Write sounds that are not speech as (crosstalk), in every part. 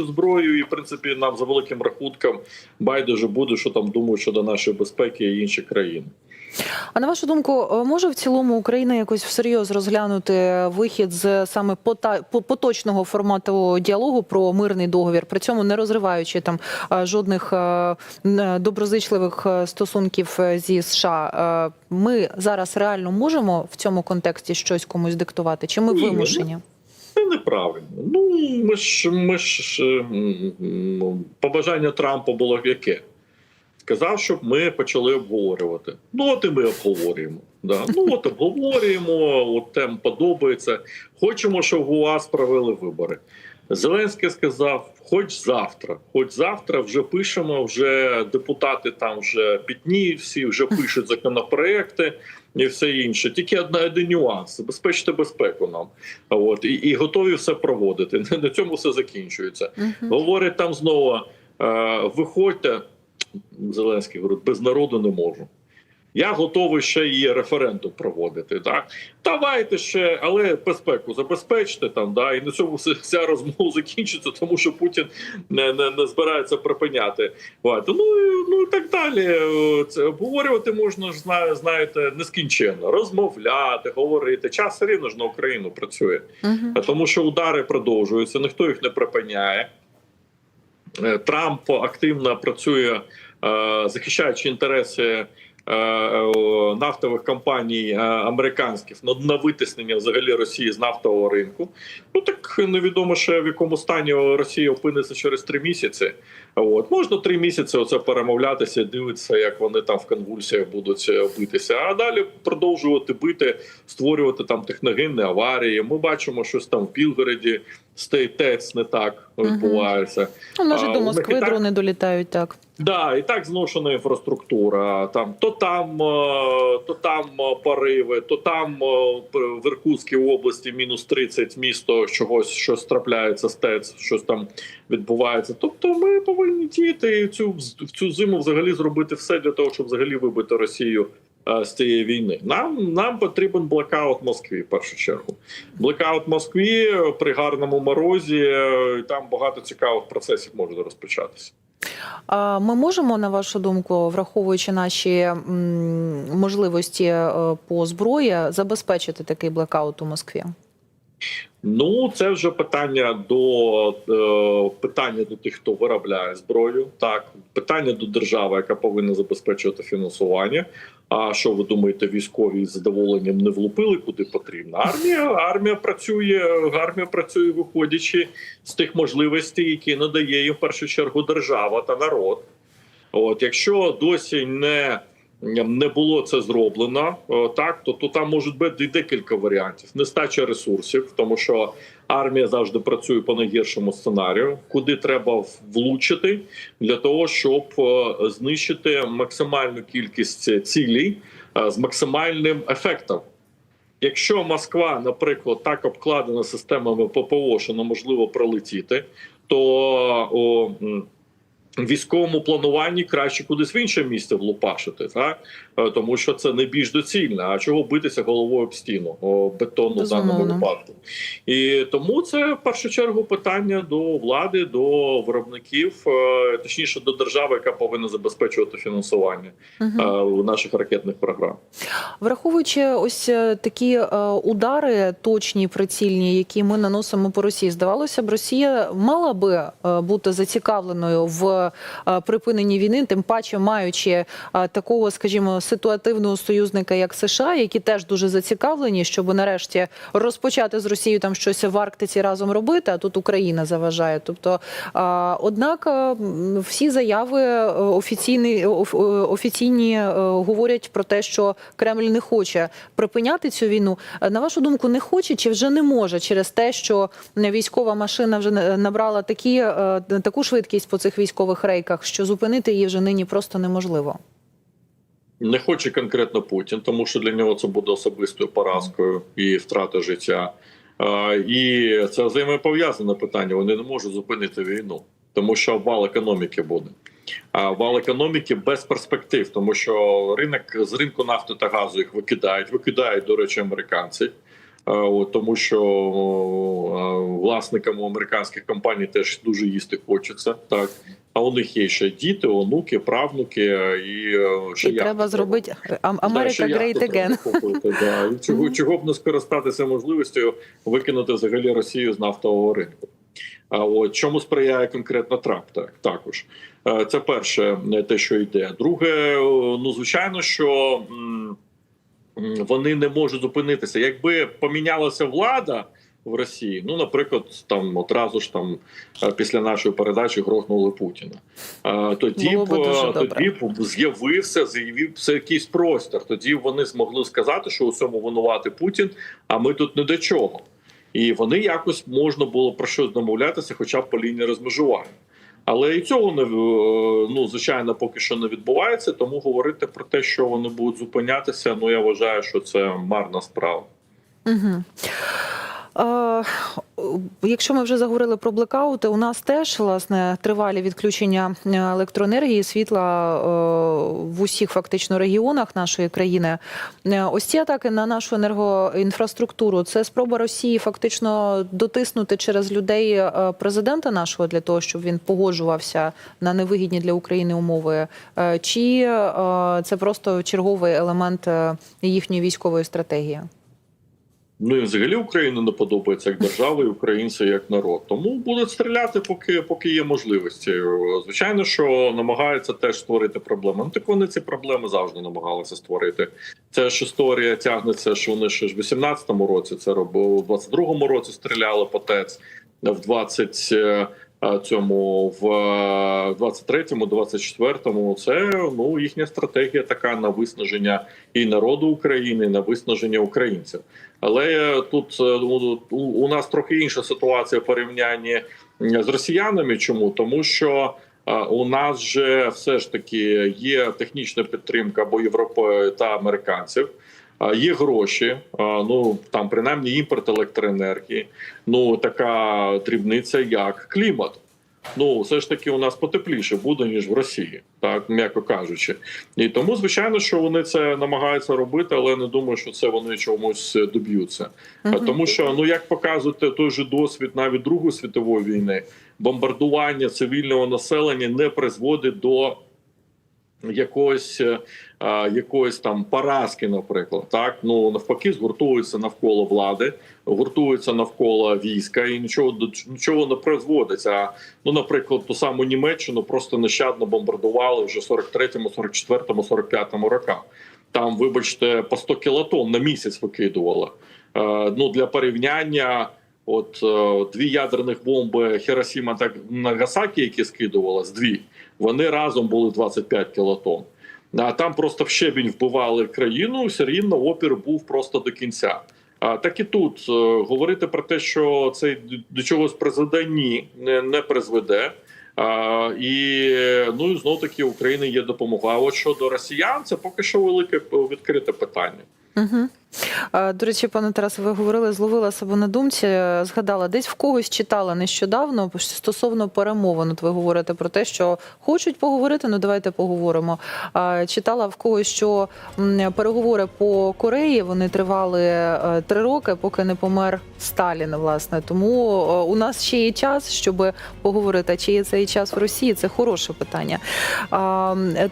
зброю, і в принципі нам за великим рахунком байдуже буде, що там думають щодо нашої безпеки і інші країни. А на вашу думку, е, може в цілому Україна якось всерйоз розглянути вихід з саме поточного формату діалогу про мирний договір, при цьому не розриваючи там е, жодних е, доброзичливих е, стосунків е, зі США? Е, Ми зараз реально можемо в цьому контексті щось комусь диктувати? Чи ми вимушені? Це неправильно. Ну ми ж ми ж е, побажання Трампа було яке? Сказав, щоб ми почали обговорювати. Ну, от і ми обговорюємо. Да. Ну от обговорюємо, от тем подобається. Хочемо, щоб у вас провели вибори. Зеленський сказав: хоч завтра, хоч завтра вже пишемо, вже депутати там вже пітніють всі, вже пишуть законопроекти і все інше. Тільки одна один нюанс: забезпечити безпеку нам. От і, і готові все проводити. (laughs) На цьому все закінчується. Угу. Говорять там знову: е, виходьте. Зеленський говорить, без народу не можу. Я готовий ще і референдум проводити. Так давайте ще, але безпеку забезпечте там. Да, і на цьому вся розмова закінчиться, тому що Путін не, не, не збирається припиняти. От. Ну, і- ну і так далі. Це обговорювати можна ж знає- знаєте нескінченно, розмовляти, говорити. Час все рівно ж на Україну працює. А тому що удари продовжуються, ніхто їх не припиняє. Е, Трамп активно працює, е, захищаючи інтереси нафтових компаній е, американських на, витиснення взагалі Росії з нафтового ринку. Ну так невідомо ще в якому стані Росія опиниться через три місяці. От можна три місяці оце перемовлятися, дивитися, як вони там в конвульсіях будуть е, битися. А далі продовжувати бити, створювати там техногенні аварії. Ми бачимо, щось там в Білгороді, стейтець не так відбувається. Ну, А, до Москви так- дрони долітають так. Да, і так зношена інфраструктура. Там то там, е, то там е, пориви, то там е, в Іркутській області мінус 30 місто чогось щось трапляється, стець, щось там відбувається. Тобто, ми повинні діяти і цю в цю зиму взагалі зробити все для того, щоб взагалі вибити Росію. Е, З цієї війни нам нам потрібен блекаут в Москві в першу чергу. Блекаут в Москві при гарному морозі. е, і Там багато цікавих процесів може розпочатися. Ми можемо, на вашу думку, враховуючи наші можливості е, по зброї, забезпечити такий блекаут у Москві? Ну, це вже питання до е, питання до тих, хто виробляє зброю. Так, питання до держави, яка повинна забезпечувати фінансування. А що ви думаєте, військові з задоволенням не влупили куди потрібно? Армія армія працює, армія працює, виходячи з тих можливостей, які надає їм в першу чергу держава та народ. От якщо досі не не було це зроблено, так то, то там можуть бути декілька варіантів. Нестача ресурсів, тому що армія завжди працює по найгіршому сценарію, куди треба влучити для того, щоб е, знищити максимальну кількість цілей е, з максимальним ефектом. Якщо Москва, наприклад, так обкладена системами ППО, що неможливо пролетіти, то о, військовому плануванні краще кудись в інше місце влупашити, так? Е, тому що це не більш доцільно. А чого битися головою об стіну бетонну в даному випадку? І тому це в першу чергу питання до влади, до виробників, е, точніше до держави, яка повинна забезпечувати фінансування е, наших ракетних програм. Враховуючи ось такі удари, точні, прицільні, які ми наносимо по Росії, здавалося б, Росія мала би бути зацікавленою в припиненні війни, тим паче маючи такого, скажімо, ситуативного союзника, як США, які теж дуже зацікавлені, щоб нарешті розпочати з Росією там щось в Арктиці разом робити. А тут Україна заважає. Тобто, е, однак, е, всі заяви е, офіційні, оф- е, офіційні е, говорять про те, що Кремль не хоче припиняти цю війну. Е, На вашу думку, не хоче чи вже не може через те, що військова машина вже набрала такі, е, таку швидкість по цих військових рейках, що зупинити її вже нині просто неможливо. Не хоче конкретно Путін, тому що для нього це буде особистою поразкою і втрата життя. І це взаємопов'язане питання. Вони не можуть зупинити війну, тому що вал економіки буде. А вал економіки без перспектив, тому що ринок з ринку нафти та газу їх викидають. Викидають, до речі, американці. От, тому що е, власникам американських компаній теж дуже їсти хочеться. Так а у них є ще діти, онуки, правнуки і е, ще І треба зробити А- Америка яхту Great Again. купити, да. (laughs) І чого, чого б не скористатися можливістю викинути взагалі Росію з нафтового ринку. А от чому сприяє конкретно Трамп? Так також Е, це перше, е, те, що йде. Друге, е, ну звичайно, що вони не можуть зупинитися. Якби помінялася влада в Росії, ну наприклад, там одразу ж там е, після нашої передачі грохнули Путіна. Тоді б тоді б з'явився з'явився якийсь простір. Тоді вони змогли сказати, що у цьому винувати Путін, а ми тут не до чого. І вони якось можна було про щось домовлятися, хоча б по лінії розмежування. Але і цього не в- ну звичайно поки що не відбувається. Тому говорити про те, що вони будуть зупинятися, ну я вважаю, що це марна справа. Угу. Е, якщо ми вже заговорили про блекаути, у нас теж власне тривалі відключення е, електроенергії, світла е, в усіх фактично регіонах нашої країни. Ось ці атаки на нашу енергоінфраструктуру це спроба Росії фактично дотиснути через людей президента нашого для того, щоб він погоджувався на невигідні для України умови. Чи це просто черговий елемент їхньої військової стратегії? Ну і взагалі Україна не подобається як держава, і українці як народ. Тому будуть стріляти, поки поки є можливості. Звичайно, що намагаються теж створити проблеми. Ну так вони ці проблеми завжди намагалися створити. Це ж історія тягнеться, що вони ще ж в 18-му році це робили, в 22-му році стріляли по ТЕЦ, в 20 е, цьому в 23-му, 24-му. Це ну їхня стратегія така на виснаження і народу України, і на виснаження українців. Але тут е, у- у- у нас трохи інша ситуація в порівнянні з росіянами. Чому тому, що е, у нас же все ж таки є технічна підтримка або Європи та американців. Є гроші, ну там принаймні імпорт електроенергії. Ну така дрібниця, як клімат. Ну все ж таки у нас потепліше буде ніж в Росії, так м'яко кажучи. І тому, звичайно, що вони це намагаються робити, але не думаю, що це вони чомусь доб'ються. Мгм. Тому що ну як показує той же досвід навіть Другої світової війни, бомбардування цивільного населення не призводить до якоїсь, е, якоїсь там поразки, наприклад, так ну навпаки, згуртуються навколо влади, гуртуються навколо війська, і нічого до нічого не призводиться. Ну, наприклад, ту саму Німеччину просто нещадно бомбардували вже 43-му, 44-му, 45-му роках. Там, вибачте, по 100 кілотон на місяць викидували. Е, ну для порівняння. От е, дві ядерних бомби Хіросіма та Нагасакі, які скидувалось, дві вони разом були 25 кілотон. А там просто в щебінь вбивали країну. Все рівно опір був просто до кінця. А так і тут е, говорити про те, що це до чогось призведе, ні, не, не призведе. А, і ну і знов таки України є допомога. А от щодо росіян, це поки що велике відкрите питання. Угу. До речі, пане Тарасе, ви говорили, зловила себе на думці, згадала, десь в когось читала нещодавно стосовно перемовин. От ви говорите про те, що хочуть поговорити, ну давайте поговоримо. Читала в когось, що переговори по Кореї вони тривали е, три роки, поки не помер Сталін, власне. Тому е, у нас ще є час, щоб поговорити. Чи є цей час в Росії? Це хороше питання.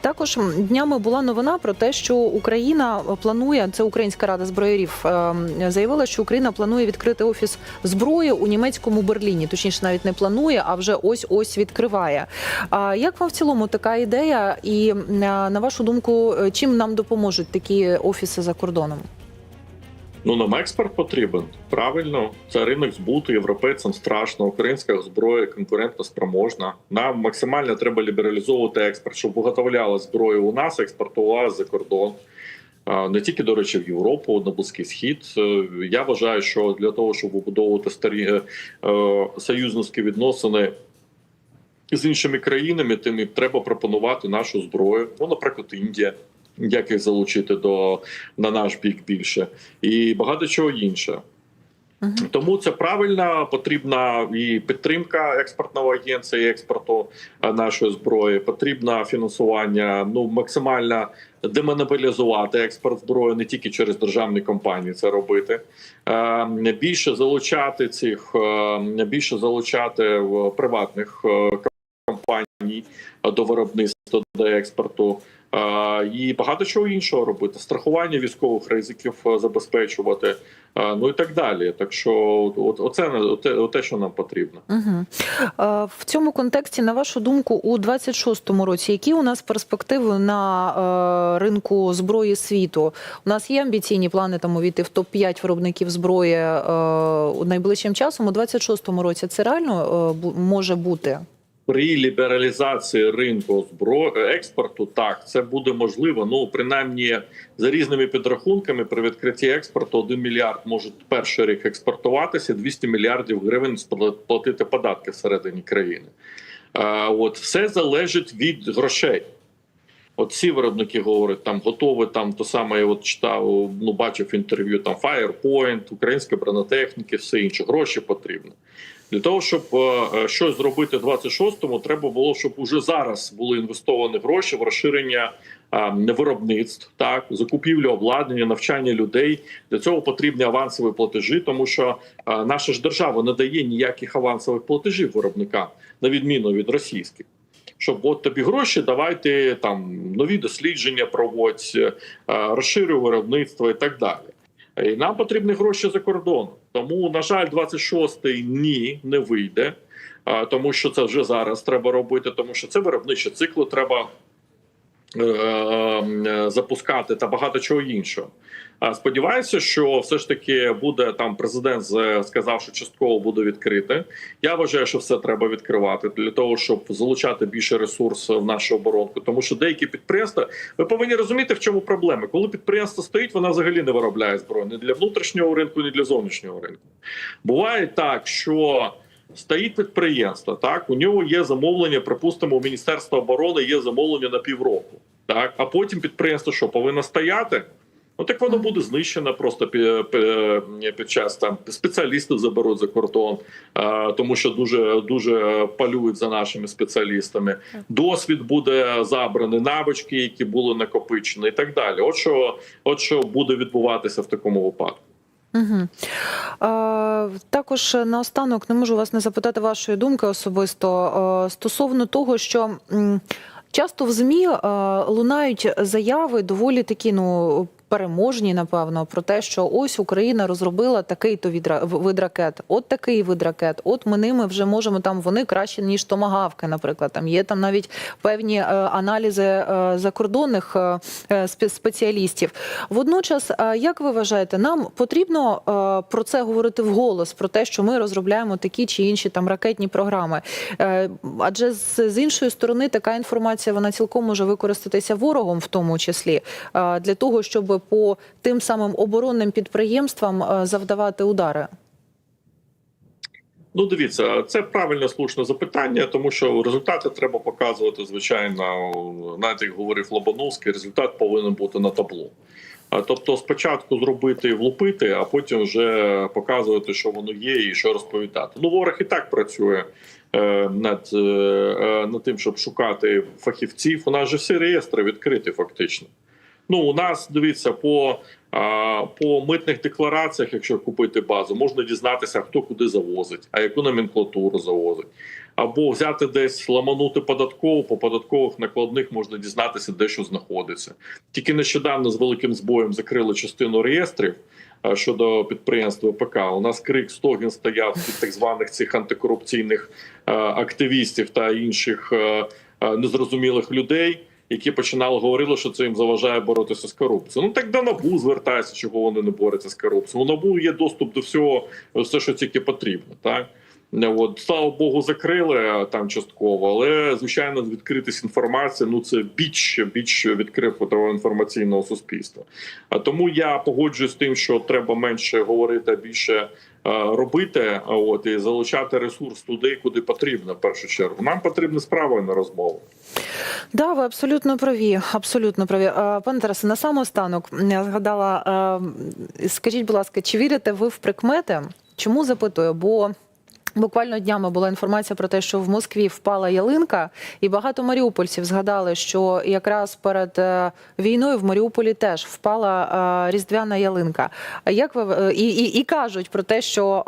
Також днями була новина про те, що Україна планує це Українська рада зброярів е, заявила, що Україна планує відкрити офіс зброї у німецькому Берліні. Точніше, навіть не планує, а вже ось ось відкриває. А як вам в цілому така ідея? І на вашу думку, е, чим нам допоможуть такі офіси за кордоном? Ну нам експорт потрібен. Правильно, це ринок збуту європейцям страшно. Українська зброя конкурентно спроможна. Нам максимально треба лібералізовувати експорт, щоб виготовляла зброю у нас, експортувала за кордон. Не тільки, до речі, в Європу, на Близький Схід. Е, Я вважаю, що для того, щоб побудовувати старі е, е, союзницькі відносини з іншими країнами, тим і треба пропонувати нашу зброю. Ну, наприклад, Індія, як їх залучити до на наш бік більше, і багато чого інше. Мгм. Тому це правильно, потрібна і підтримка експортного і експорту е, нашої зброї. Потрібно фінансування. Ну максимально демонополізувати експорт зброї не тільки через державні компанії це робити. Е, Більше залучати цих е, більше залучати в приватних компаній до виробництва до експорту. Е, І багато чого іншого робити, страхування військових ризиків е, забезпечувати, е, ну і так далі. Так що, от оце оте, оте, що нам потрібно. Угу. В цьому контексті, на вашу думку, у 26-му році, які у нас перспективи на ринку зброї світу? У нас є амбіційні плани там увійти в топ 5 виробників зброї найближчим часом. У 26-му році це реально може бути? При лібералізації ринку збро... експорту, так це буде можливо. Ну принаймні за різними підрахунками, при відкритті експорту 1 мільярд може перший рік експортуватися, 200 мільярдів гривень сплатити податки всередині країни. От все залежить від грошей. От ці виробники говорять, там готові там то саме. Я от читав, ну бачив інтерв'ю там Firepoint, українська бронетехніки, все інше. Гроші потрібні. Для того, щоб е, щось зробити в 26-му, треба було, щоб уже зараз були інвестовані гроші в розширення е, виробництв, так закупівлю обладнання, навчання людей. Для цього потрібні авансові платежі, тому що е, наша ж держава не дає ніяких авансових платежів виробникам, на відміну від російських. Щоб от тобі гроші, давайте там нові дослідження проводь, е, розширюй виробництво і так далі. І нам потрібні гроші за кордоном. Тому, на жаль, 26-й ні, не вийде, тому що це вже зараз треба робити, тому що це виробничі цикли треба е, е, запускати та багато чого іншого. Сподіваюся, що все ж таки буде там президент сказав, що частково буде відкрите. Я вважаю, що все треба відкривати для того, щоб залучати більше ресурсів в нашу оборонку. Тому що деякі підприємства ви повинні розуміти, в чому проблема. Коли підприємство стоїть, вона взагалі не виробляє зброю ні для внутрішнього ринку, ні для зовнішнього ринку. Буває так, що стоїть підприємство, так у нього є замовлення, припустимо, у Міністерства оборони є замовлення на півроку. Так, а потім підприємство що повинно стояти. Ну так воно буде знищено просто під, під, під час там спеціалістів заберуть за кордон, тому що дуже дуже палюють за нашими спеціалістами. Досвід буде забраний, навички, які були накопичені, і так далі. От що, от що буде відбуватися в такому випадку. Угу. Е, також наостанок не можу вас не запитати вашої думки особисто е, стосовно того, що м, часто в ЗМІ е, лунають заяви доволі такі, ну. Переможні, напевно, про те, що ось Україна розробила такий то вид ракет, от такий вид ракет. От ми ними вже можемо там вони краще ніж томагавки. Наприклад, там є там навіть певні е, аналізи е, закордонних е, е, спеціалістів. Водночас, е, як ви вважаєте, нам потрібно е, про це говорити вголос, про те, що ми розробляємо такі чи інші там ракетні програми. Е, Адже з, з іншої сторони така інформація вона цілком може використатися ворогом, в тому числі е, для того, щоб по тим самим оборонним підприємствам е, завдавати удари. Ну, дивіться, це правильне слушне запитання, тому що результати треба показувати. Звичайно, навіть як говорив Лобановський, результат повинен бути на табло. Тобто, спочатку зробити і влупити, а потім вже показувати, що воно є, і що розповідати. Ну, ворог і так працює е, над, е, над тим, щоб шукати фахівців. У нас же всі реєстри відкриті, фактично. Ну, у нас дивіться по, по митних деклараціях, якщо купити базу, можна дізнатися, хто куди завозить, а яку номенклатуру завозить. Або взяти десь ламанути податкову, по податкових накладних можна дізнатися, де що знаходиться. Тільки нещодавно з великим збоєм закрили частину реєстрів щодо підприємств ВПК. У нас крик стогін стояв від так званих цих антикорупційних активістів та інших незрозумілих людей які починали говорити, що це їм заважає боротися з корупцією. Ну так до набу звертається, чого вони не борються з корупцією. У набу є доступ до всього, все, що тільки потрібно. Так от слава Богу, закрили там частково, але звичайно, відкритість інформації. Ну це біч, біч відкритого інформаційного суспільства. А тому я погоджуюсь з тим, що треба менше говорити, більше. А, Робити а, от і залучати ресурс туди, куди потрібно в першу чергу. Нам потрібна справа на розмову. Да, ви абсолютно праві. Абсолютно праві. Е, Пане Тарасе, на самостанок я згадала. е, Скажіть, будь ласка, чи вірите ви в прикмети? Чому запитую? Бо Буквально днями була інформація про те, що в Москві впала ялинка, і багато маріупольців згадали, що якраз перед е, війною в Маріуполі теж впала е, різдвяна ялинка. Як ви е, і, і, і кажуть про те, що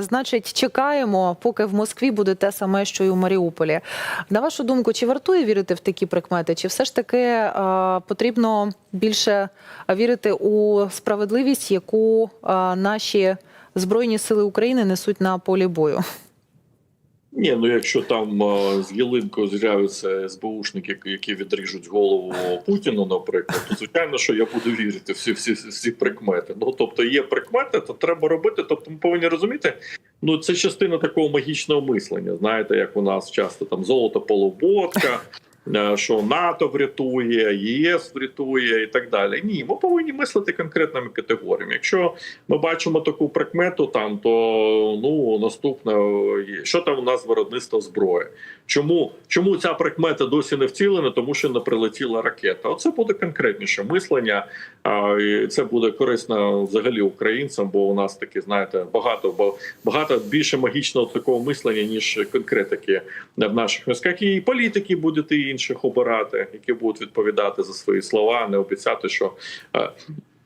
значить чекаємо, поки в Москві буде те саме, що і у Маріуполі. На вашу думку, чи вартує вірити в такі прикмети, чи все ж таки потрібно більше вірити у справедливість, яку наші Збройні сили України несуть на полі бою. Ні, ну якщо там з ялинкою з'являються СБУшники, які відріжуть голову Путіну, наприклад, то звичайно, що я буду вірити всі всі, всі прикмети. Ну тобто є прикмети, то треба робити. Тобто, ми повинні розуміти. Ну це частина такого магічного мислення. Знаєте, як у нас часто там золото полуботка. Е, Що НАТО врятує, ЄС врятує і так далі. Ні, ми повинні мислити конкретними категоріями. Якщо ми бачимо таку прикмету, там то ну наступне що там у нас виробництво зброї. Чому чому ця прикмета досі не вцілена? Тому що не прилетіла ракета. Оце буде конкретніше мислення, і це буде корисно взагалі українцям, бо у нас такі, знаєте, багато багато більше магічного такого мислення, ніж конкретики в наших мізках. І політики будуть і інших обирати, які будуть відповідати за свої слова, не обіцяти, що.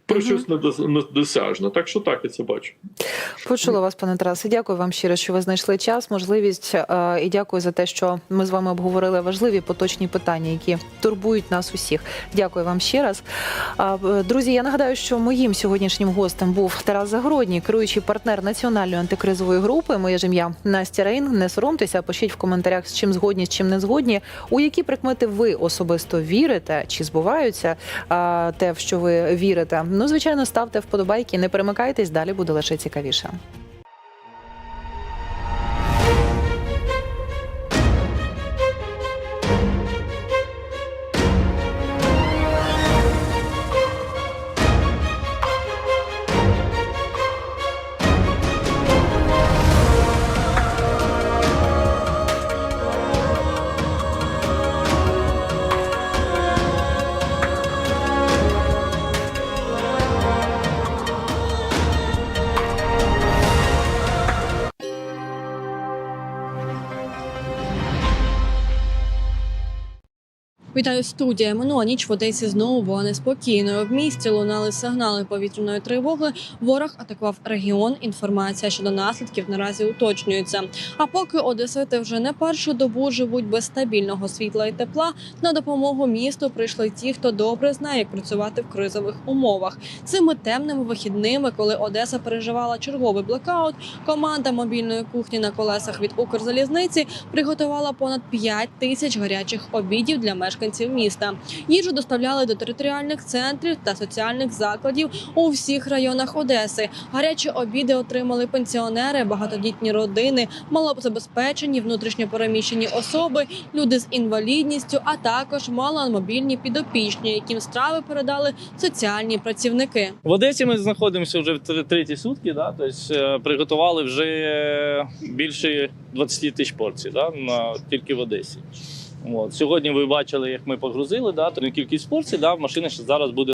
Про щось недос- недосяжне. Так що так, я це бачу. Почула вас, пане Тарасе. Дякую вам щиро, що ви знайшли час, можливість е, і дякую за те, що ми з вами обговорили важливі поточні питання, які турбують нас усіх. Дякую вам ще раз. Е, Друзі, я нагадаю, що моїм сьогоднішнім гостем був Тарас Загородній, керуючий партнер національної антикризової групи. Моє ж ім'я Настя Рейн. Не соромтеся, пишіть в коментарях, з чим згодні, з чим не згодні. У які прикмети ви особисто вірите, чи збуваються те, в що ви вірите. Ну, звичайно, ставте вподобайки, не перемикайтесь, далі буде лише цікавіше. Вітаю студія. Минула ніч в Одесі знову була неспокійною. В місті лунали сигнали повітряної тривоги. Ворог атакував регіон. Інформація щодо наслідків наразі уточнюється. А поки одесити вже не першу добу живуть без стабільного світла і тепла, на допомогу місту прийшли ті, хто добре знає, як працювати в кризових умовах. Цими темними вихідними, коли Одеса переживала черговий блекаут, команда мобільної кухні на колесах від Укрзалізниці приготувала понад 5 тисяч гарячих обідів для мешканців міста. Їжу доставляли до територіальних центрів та соціальних закладів у всіх районах Одеси. Гарячі обіди отримали пенсіонери, багатодітні родини, малозабезпечені, внутрішньопереміщені особи, люди з інвалідністю, а також маломобільні підопічні, яким страви передали соціальні працівники. В Одесі ми знаходимося вже в тр- треті сутки. Да? Тобто, е, приготували вже більше 20 тисяч порцій да? на, тільки в Одесі. От. Сьогодні ви бачили, як ми погрузили, да? кількість порцій, да? машина ще зараз буде